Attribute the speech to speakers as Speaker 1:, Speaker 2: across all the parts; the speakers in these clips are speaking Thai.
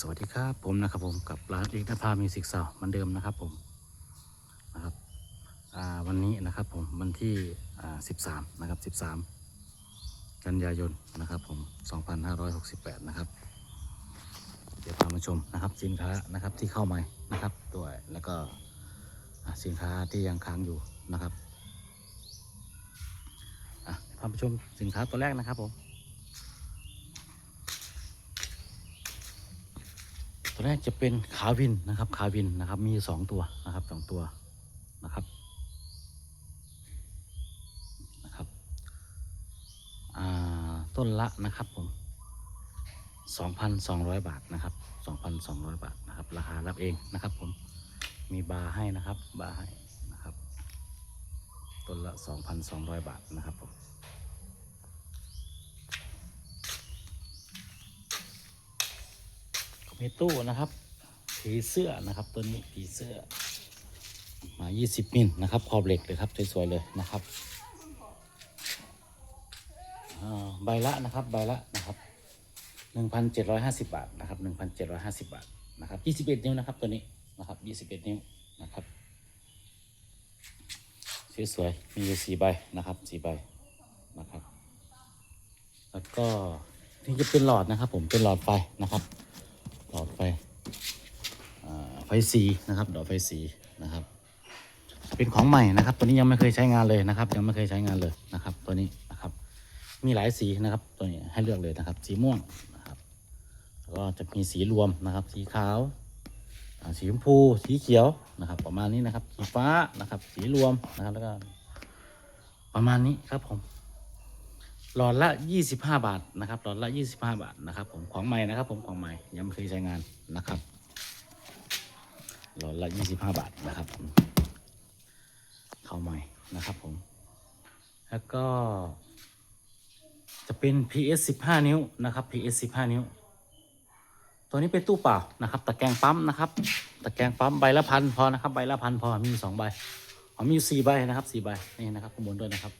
Speaker 1: สวัสดีครับผมนะครับผมกับร้านเอกนภามิวสิกซาวเหมือนเดิมนะครับผมนะครับวันนี้นะครับผมวันที่อ่า13นะครับ13กันยายนนะครับผม2568นะครับ เดี๋ยวพามาชมนะครับสินค้านะครับที่เข้ามานะครับด้วยแล้วก็สินค้าที่ยังค้างอยู่นะครับพามาชมสินค้าตัวแรกนะครับผม ตัวแรกจะเป็นขาวินนะครับ ขาวินนะครับ มีสองตัวนะครับสองตัวนะครับนะครับต้นละนะครับผม2,200บาทนะครับ2,200บาทนะครับ ราคารับเองนะครับผมมีบาร์ให้นะครับบาร์ให้นะครับต้นละ2,200บาทนะครับผม มีตู้นะครับผีเสื้อนะครับตัวนี้ผีเสื้อ มา 20 มิลนะครับ ขอบเหล็กเลยครับสวยๆเลยนะครับใบละนะครับใบละนะครับ1,750 บาทนะครับ1,750 บาทนะครับ 21 นิ้วนะครับตัวนี้นะครับ21 นิ้วนะครับสวยๆมีอยู่4ใบนะครับ4ใบนะครับ แล้วก็นี่จะเป็นหลอดนะครับ ผมเป็นหลอดไฟนะครับ หลอดไฟไฟสีนะครับหลอดไฟสีนะครับ เป็นของใหม่นะครับ ตัวนี้ยังไม่เคยใช้งานเลยนะครับ ยังไม่เคยใช้งานเลยนะครับ ตัวนี้นะครับ มีหลายสีนะครับ ตัวนี้ให้เลือกเลยนะครับ สีม่วงนะครับแล้วก็จะมีสีรวมนะครับ สีขาวสีชมพูสีเขียวนะครับ ประมาณนี้นะครับ สีฟ้านะครับ สีรวมนะครับแล้วก็ประมาณนี้ครับผม หลอดละ 25 บาทนะครับหลอดละ 25 บาทนะครับผมของใหม่นะครับ ผมของใหม่ยังไม่เคยใช้งานนะครับหลอดละ 25 บาทนะครับเข้าใหม่นะครับผมแล้วก็ จะเป็น PS 15 นิ้วนะครับ PS 15 นิ้ว ตัวนี้เป็นตู้เปล่านะครับตะแกรงปั๊มนะครับตะแกรงปั๊มใบละพันพอนะครับใบละพันพอมีอยู่สองใบอ๋อมีอยู่สี่ใบนะครับสี่ใบนี่นะครับข้างบนด้วยนะครับ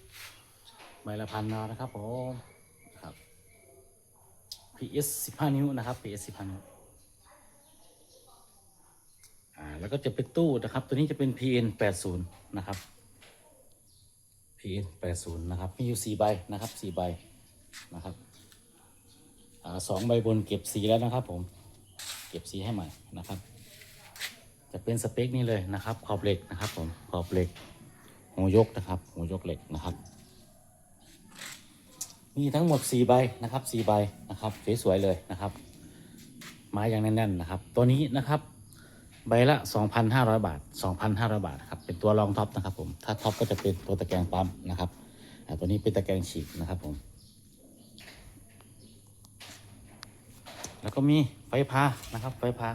Speaker 1: ใบละพันนอนะครับผมครับ PS 15 นิ้วนะครับ PS 15 นิ้วอ่าแล้วก็จะเป็นตู้นะครับ ตัวนี้จะเป็น PN 80นะครับ PN 80นะครับ มีอยู่4ใบนะครับ4ใบนะครับอ่าสองใบบนเก็บสีแล้วนะครับ ผม เก็บสีให้ใหม่นะครับ จะเป็นสเปคนี้เลยนะครับ ขอบเหล็กนะครับ ผม ขอบเหล็กหัวยกนะครับหัวยกเหล็กนะครับ มีทั้งหมด 4 ใบนะครับ4ใบนะครับสวยๆเลยนะครับ ไม้อย่างแน่นๆนะครับ ตัวนี้นะครับ ใบละ 2,500 บาท 2,500 บาทครับเป็นตัวรองท็อปนะครับผมถ้าท็อปก็จะเป็นตัวตะแกรงปั๊มนะครับตัวนี้เป็นตะแกรงฉีกนะครับผมแล้วก็มีไฟพานะครับไฟพา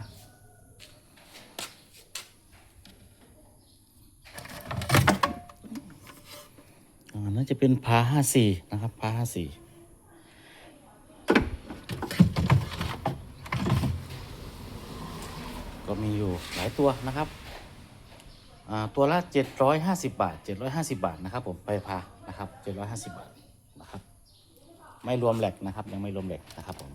Speaker 1: น่าจะเป็นพาห้าสี่นะครับพาห้าสี่ก็มีอยู่หลายตัวนะครับ ตัวละเจ็ดร้อยห้าสิบบาทเจ็ดร้อยห้าสิบาทนะครับผมไปพานะครับเจ็ดร้อยห้าสิบาทนะครับ ไม่รวมแหลกนะครับ ยังไม่รวมแหลกนะครับผม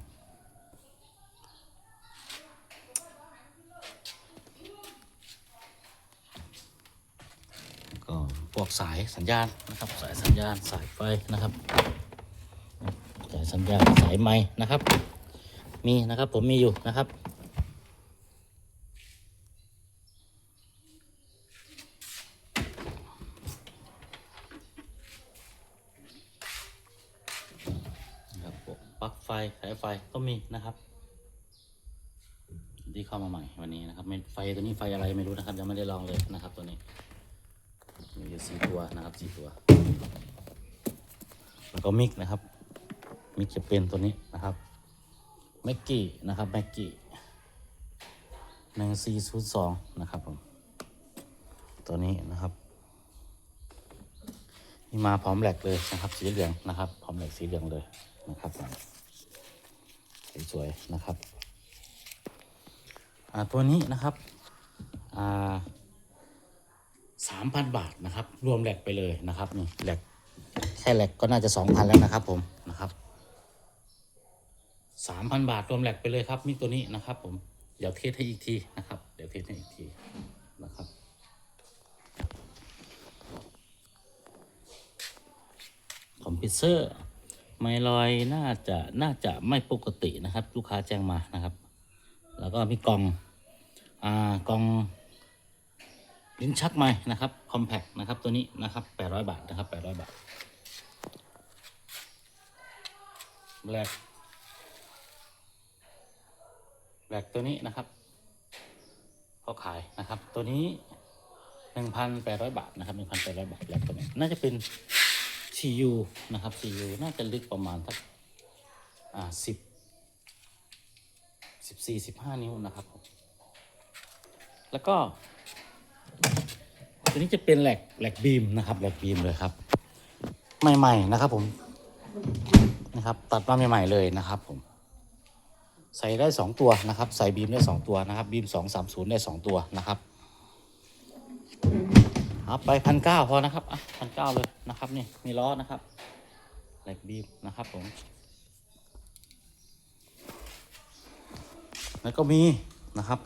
Speaker 1: ก็พ วกสายสัญญาณนะครับ สายสัญญาณสายไฟนะครับ สายสัญญาณสายไม้นะครับ มีนะครับผมมีอยู่นะครับนะครับปลั๊กไฟสายไฟก็มีนะครับ ที่เข้ามาใหม่วันนี้นะครับไฟตัวนี้ไฟอะไรไม่รู้นะครับ ยังไม่ได้ลองเลยนะครับตัวนี้ มีอยู่สี่ตัวนะครับสี่ตัว แล้วก็มิกนะครับ มิกจะเป็นตัวนี้นะครับแม็กกี้นะครับแม็กกี้หนึ่งสี่ศูนย์สองนะครับผมตัวนี้นะครับนี่มาพร้อมแหลกเลยนะครับ สีเหลืองนะครับพร้อมแหลกสีเหลืองเลยนะครับสวยๆนะครับ อ่าตัวนี้นะครับ อ่า สามพันบาทนะครับ รวมแหลกไปเลยนะครับนี่แหลกแค่แหลกก็น่าจะสองพันแล้วนะครับ ผมนะครับสามพันบาทรวมแหลกไปเลยครับมิกตัวนี้นะครับ ผมเดี๋ยวเทสให้อีกทีนะครับ เดี๋ยวเทสให้อีกทีนะครับคอมพิวเซอร์ไมลอยน่าจะน่าจะไม่ปกตินะครับ ลูกค้าแจ้งมานะครับ แล้วก็มีกล่องอ่ากล่อง ลิ้นชักไม้นะครับคอมแพคนะครับตัวนี้นะครับ800บาทนะครับ800บาทแบล็กแบล็กตัวนี้นะครับเขาขายนะครับตัวนี้1,800บาทนะครับ1,800บาทแบล็กตัวนี้น่าจะเป็น CU นะครับ CU น่าจะลึกประมาณสักอ่าสิบสิบสี่สิบห้านิ้วนะครับ แล้วก็ ตัวนี้จะเป็นแหลกแหลกบีมนะครับแหลกบีมเลยครับ ใหม่ๆนะครับผมนะครับ ตัดมาใหม่ๆเลยนะครับผมใส่ได้สองตัวนะครับ ใส่บีมได้สองตัวนะครับ บีมสองสามศูนย์ได้สองตัวนะครับเอาไปพันเก้าพอนะครับอะพันเก้าเลยนะครับนี่มีล้อนะครับแหลกบีมนะครับผม แล้วก็มีนะครับ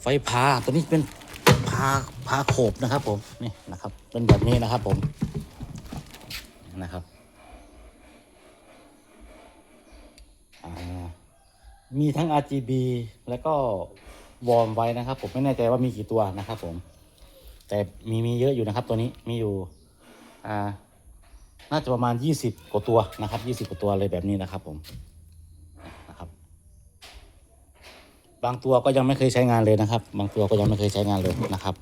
Speaker 1: ไฟพาตัวนี้เป็น พาพาโขบนะครับ ผมนี่นะครับ เป็นแบบนี้นะครับ ผมนะครับมีทั้ง RGB แล้วก็วอร์มไว้นะครับ ผมไม่แน่ใจว่ามีกี่ตัวนะครับ ผม แต่มีมีเยอะอยู่นะครับ ตัวนี้มีอยู่อ่าน่าจะประมาณ 20 กว่าตัวนะครับ 20 กว่าตัวเลยแบบนี้นะครับ ผมนะครับ บางตัวก็ยังไม่เคยใช้งานเลยนะครับ บางตัวก็ยังไม่เคยใช้งานเลยนะครับ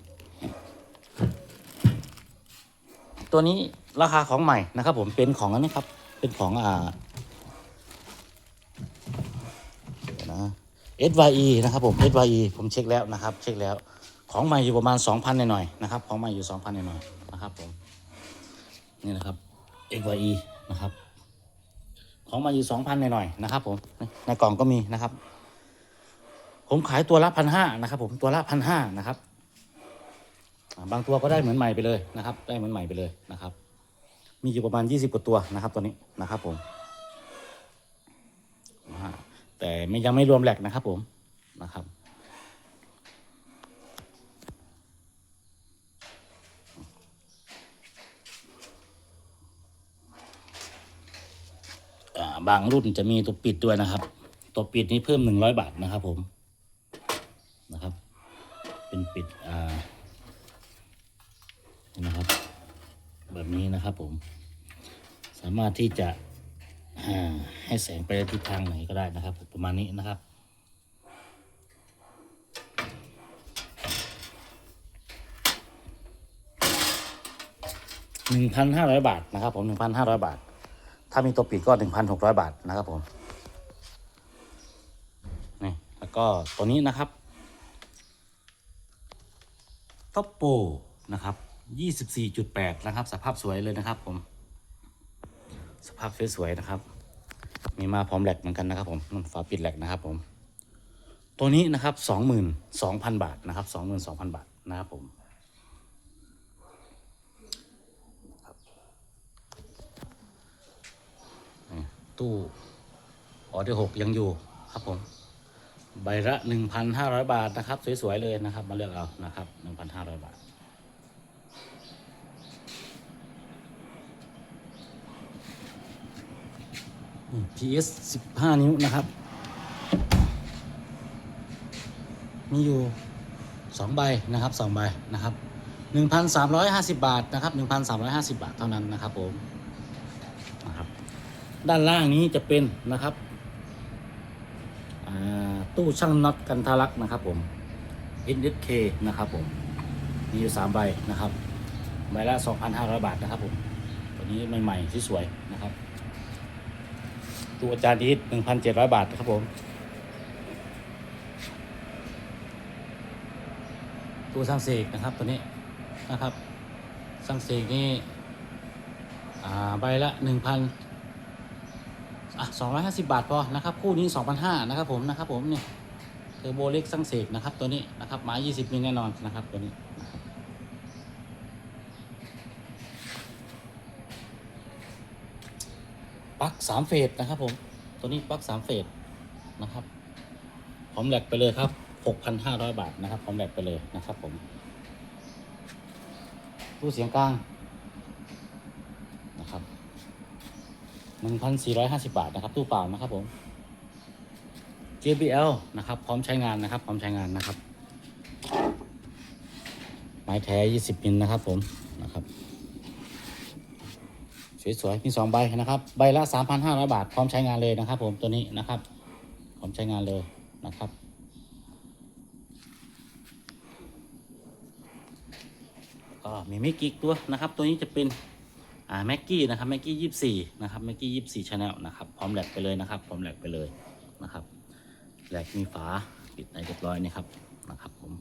Speaker 1: ตัวนี้ราคาของใหม่นะครับ ผมเป็นของอันนี้ครับ เป็นของอ่าเดี๋ยวนะ SYE นะครับผม SYE ผมเช็คแล้วนะครับ เช็คแล้ว ของใหม่อยู่ประมาณ 2,000หน่อยๆนะครับ ของใหม่อยู่ 2,000หน่อยๆนะครับผมนี่นะครับ SYE นะครับ ของใหม่อยู่ 2,000หน่อยๆนะครับ ผมในกล่องก็มีนะครับ ผมขายตัวละพันห้านะครับ ผมตัวละพันห้านะครับ บางตัวก็ได้เหมือนใหม่ไปเลยนะครับ ได้เหมือนใหม่ไปเลยนะครับ มีอยู่ประมาณยี่สิบกว่าตัวนะครับตัวนี้นะครับ ผมแต่ไม่ยังไม่รวมแหลกนะครับ ผมนะครับบางรุ่นจะมีตัวปิดด้วยนะครับ ตัวปิดนี้เพิ่มหนึ่งร้อยบาทนะครับผม นะครับ เป็นปิดอ่านะครับ แบบนี้นะครับผม สามารถที่จะให้แสงไปทิศทางไหนก็ได้นะครับ ประมาณนี้นะครับหนึ่งพันห้าร้อยบาทนะครับผมหนึ่งพันห้าร้อยบาท ถ้ามีตัวปิดก็หนึ่งพันหกร้อยบาทนะครับผมนี่แล้วก็ตัวนี้นะครับ ท็อปโปนะครับยี่สิบสี่จุดแปดนะครับ สภาพสวยเลยนะครับผม สภาพสวยๆนะครับ มีมาพร้อมแหลกเหมือนกันนะครับผมนั่นฝาปิดแหลกนะครับผม ตัวนี้นะครับสองหมื่นสองพันบาทนะครับสองหมื่นสองพันบาทนะครับผมตู้ออเดอร์หกยังอยู่ครับผม ใบละหนึ่งพันห้าร้อยบาทนะครับ สวย ๆ เลยนะครับ มาเลือกเอานะครับหนึ่งพันห้าร้อยบาท PS สิบห้านิ้วนะครับ มีอยู่สองใบนะครับสองใบนะครับหนึ่งพันสามร้อยห้าสิบบาทนะครับหนึ่งพันสามร้อยห้าสิบบาทเท่านั้นนะครับผมนะครับ ด้านล่างนี้จะเป็นนะครับ ตู้ช่างน็อตกันทะลักนะครับผม NSK นะครับผม มีอยู่สามใบนะครับ ใบละ 2,500 บาทนะครับผมตัวนี้ใหม่ๆที่สวยนะครับ ตัวอาจารย์ดีด1,700 บาทนะครับผม ตัวช่างเสกนะครับตัวนี้นะครับช่างเสกนี่ใบละ1,000 อะสองร้อยห้าสิบาทพอนะครับคู่นี้สองพันะครับผมนะครับผมเนี่ยเทอร์โบเล็กสังเสกนะครับตัวนี้นะครับไม้ยี่สิบมิลแน่นอนนะครับตัวนี้ปลั๊กสามเฟสนะครับผมตัวนี้ปลั๊กสามเฟสนะครับพร้อมแหลกไปเลยครับ 6,500 บาทนะครับพร้อมแหลกไปเลยนะครับผมตู้เสียงกลางนะครับ 1,450 บาทนะครับ ตู้เปล่านะครับผม JBL นะครับ พร้อมใช้งานนะครับ พร้อมใช้งานนะครับ ไม้แท้ 20มิลนะครับผมนะครับสวยๆมีสองใบนะครับ ใบละ3,500 บาท พร้อมใช้งานเลยนะครับ ผมตัวนี้นะครับ พร้อมใช้งานเลยนะครับก็มีไม่กี่ตัวนะครับ ตัวนี้จะเป็น อ่าแม็กกี้นะครับแม็กกี้ยี่สี่นะครับแม็กกี้ยี่สี่ชาแนลนะครับพร้อมแหลกไปเลยนะครับพร้อมแหลกไปเลยนะครับแหลกมีฝาปิดในเรียบร้อยนี่ครับนะครับผม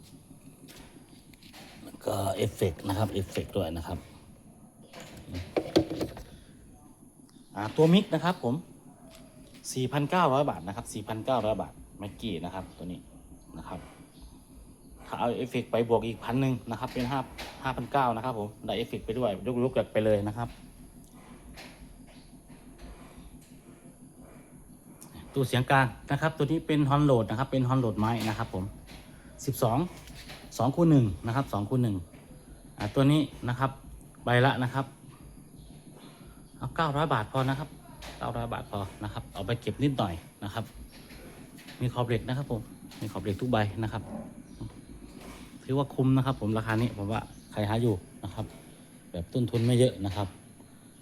Speaker 1: แล้วก็เอฟเฟกต์นะครับเอฟเฟกต์ด้วยนะครับอ่าตัวมิกนะครับผม4,900 บาทนะครับ4,900 บาทแม็กกี้นะครับตัวนี้นะครับถ้าเอาเอฟเฟกต์ไปบวกอีกพันหนึ่งนะครับเป็นห้า ห้าพันเก้านะครับผม ได้เอฟเฟกต์ไปด้วยยกลุกไปเลยนะครับตู้เสียงกลางนะครับ ตัวนี้เป็นฮอนโหลดนะครับ เป็นฮอนโหลดไม้นะครับผม12 2คูณ1นะครับ2คูณ1อ่าตัวนี้นะครับใบละนะครับเอาเก้าร้อยบาทพอนะครับเก้าร้อยบาทพอนะครับ เอาไปเก็บนิดหน่อยนะครับ มีขอบเหล็กนะครับผมมีขอบเหล็กทุกใบนะครับ ถือว่าคุ้มนะครับผมราคานี้ผมว่า ใครหาอยู่นะครับ แบบต้นทุนไม่เยอะนะครับ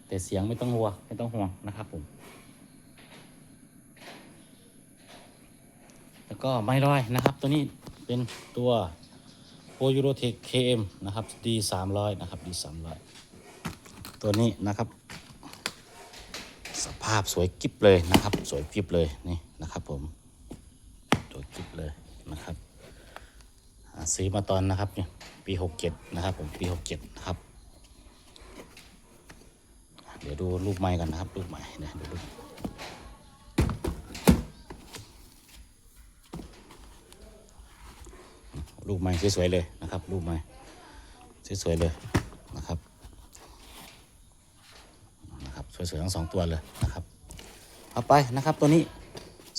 Speaker 1: แต่เสียงไม่ต้องห่วงไม่ต้องห่วงนะครับผม แล้วก็ไม้ลอยนะครับ ตัวนี้เป็นตัวโปรยูโรเทค KM นะครับ D 3 0 0นะครับ D 3 0 0ตัวนี้นะครับ สภาพสวยกิ๊บเลยนะครับ สวยกิ๊บเลยนี่นะครับผมสวยกิ๊บเลยนะครับ ซื้อมาตอนนะครับเนี่ยปีหกเจ็ดนะครับผมปีหกเจ็ดนะครับ เดี๋ยวดูรูปใหม่กันนะครับ รูปใหม่เนี่ยเดี๋ยวดูรูปใหม่สวยๆเลยนะครับ รูปใหม่สวยๆเลยนะครับนะครับสวยๆทั้งสองตัวเลยนะครับเอาไปนะครับตัวนี้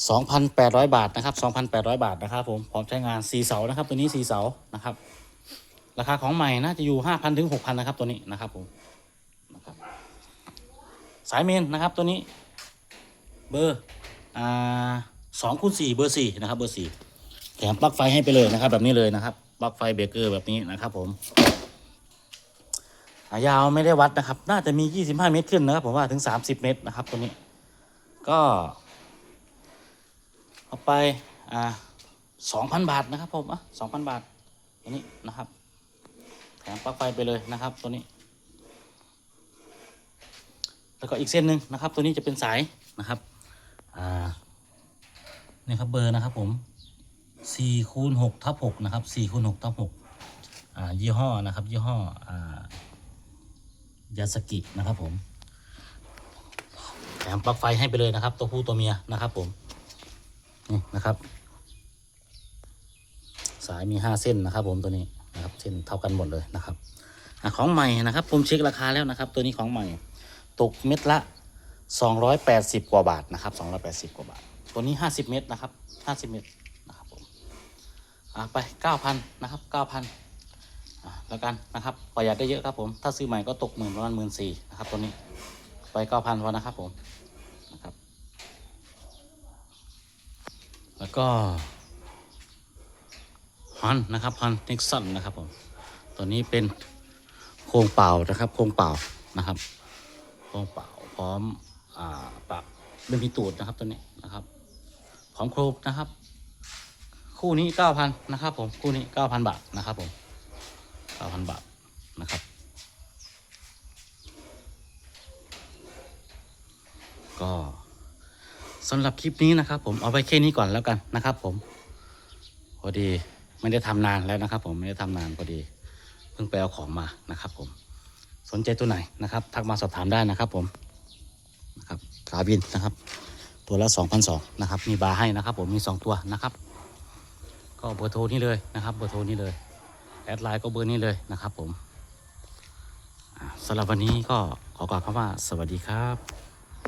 Speaker 1: 2,800 บาทนะครับ 2,800 บาทนะครับผมพร้อมใช้งาน4เสานะครับ ตัวนี้4เสานะครับ ราคาของใหม่น่าจะอยู่ 5,000ถึง6,000นะครับตัวนี้นะครับผมนะครับสายเมนนะครับตัวนี้ เบอร์อ่าสองคูณสี่เบอร์สี่นะครับ เบอร์สี่แถมปลั๊กไฟให้ไปเลยนะครับ แบบนี้เลยนะครับปลั๊กไฟเบรกเกอร์แบบนี้นะครับผมอายาวไม่ได้วัดนะครับ น่าจะมี 25 เมตรขึ้นนะครับ ผมว่าถึง 30 เมตรนะครับ ตัวนี้ ก็ เอาไปอ่า2,000บาทนะครับผมอะ2,000บาทตัวนี้นะครับ แถมปลั๊กไฟไปเลยนะครับตัวนี้ แล้วก็อีกเส้นหนึ่งนะครับ ตัวนี้จะเป็นสายนะครับอ่านี่ครับเบอร์นะครับผม4คูณ6ทับ6นะครับ4คูณ6ทับ6อ่ายี่ห้อนะครับ ยี่ห้ออ่ายาสกินะครับผมแถมปลั๊กไฟให้ไปเลยนะครับ ตัวผู้ตัวเมียนะครับผม นี่นะครับ สายมีห้าเส้นนะครับ ผมตัวนี้นะครับ เส้นเท่ากันหมดเลยนะครับอของใหม่นะครับ ผมเช็คราคาแล้วนะครับ ตัวนี้ของใหม่ ตกเม็ดละสองร้อยแปดสิบกว่าบาทนะครับสองร้อยแปดสิบกว่าบาท ตัวนี้ห้าสิบเม็ดนะครับห้าสิบเม็ดนะครับผมอะไปเก้าพันนะครับเก้าพันอะแล้วกันนะครับประหยัดได้เยอะครับผมถ้าซื้อใหม่ก็ตกหมื่นประมาณหมื่นสี่นะครับตัวนี้ไปเก้าพันพอนะครับผมนะครับ แล้วก็ฮันนะครับฮันนิกสันนะครับผมตัวนี้เป็นโครงเปล่านะครับ โครงเปล่านะครับ โครงเปล่าพร้อมอ่าปรับไม่มีตูดนะครับตัวนี้นะครับ พร้อมครบนะครับ คู่นี้เก้าพันนะครับผมคู่นี้เก้าพันบาทนะครับผม9,000บาทนะครับก็ สำหรับคลิปนี้นะครับ ผมเอาไปแค่นี้ก่อนแล้วกันนะครับ ผม พอดีไม่ได้ทำนานแล้วนะครับ ผมไม่ได้ทำนานพอดี เพิ่งไปเอาของมานะครับ ผม สนใจตัวไหนนะครับ ทักมาสอบถามได้นะครับ ผมนะครับขาบินนะครับ ตัวละ2,200นะครับ มีบาร์ให้นะครับ ผมมี 2 ตัวนะครับ ก็เบอร์โทรนี้เลยนะครับ เบอร์โทรนี้เลยแอดไลน์ก็เบอร์นี้เลยนะครับ ผมสำหรับวันนี้ก็ขอกล่าวคำว่าสวัสดีครับ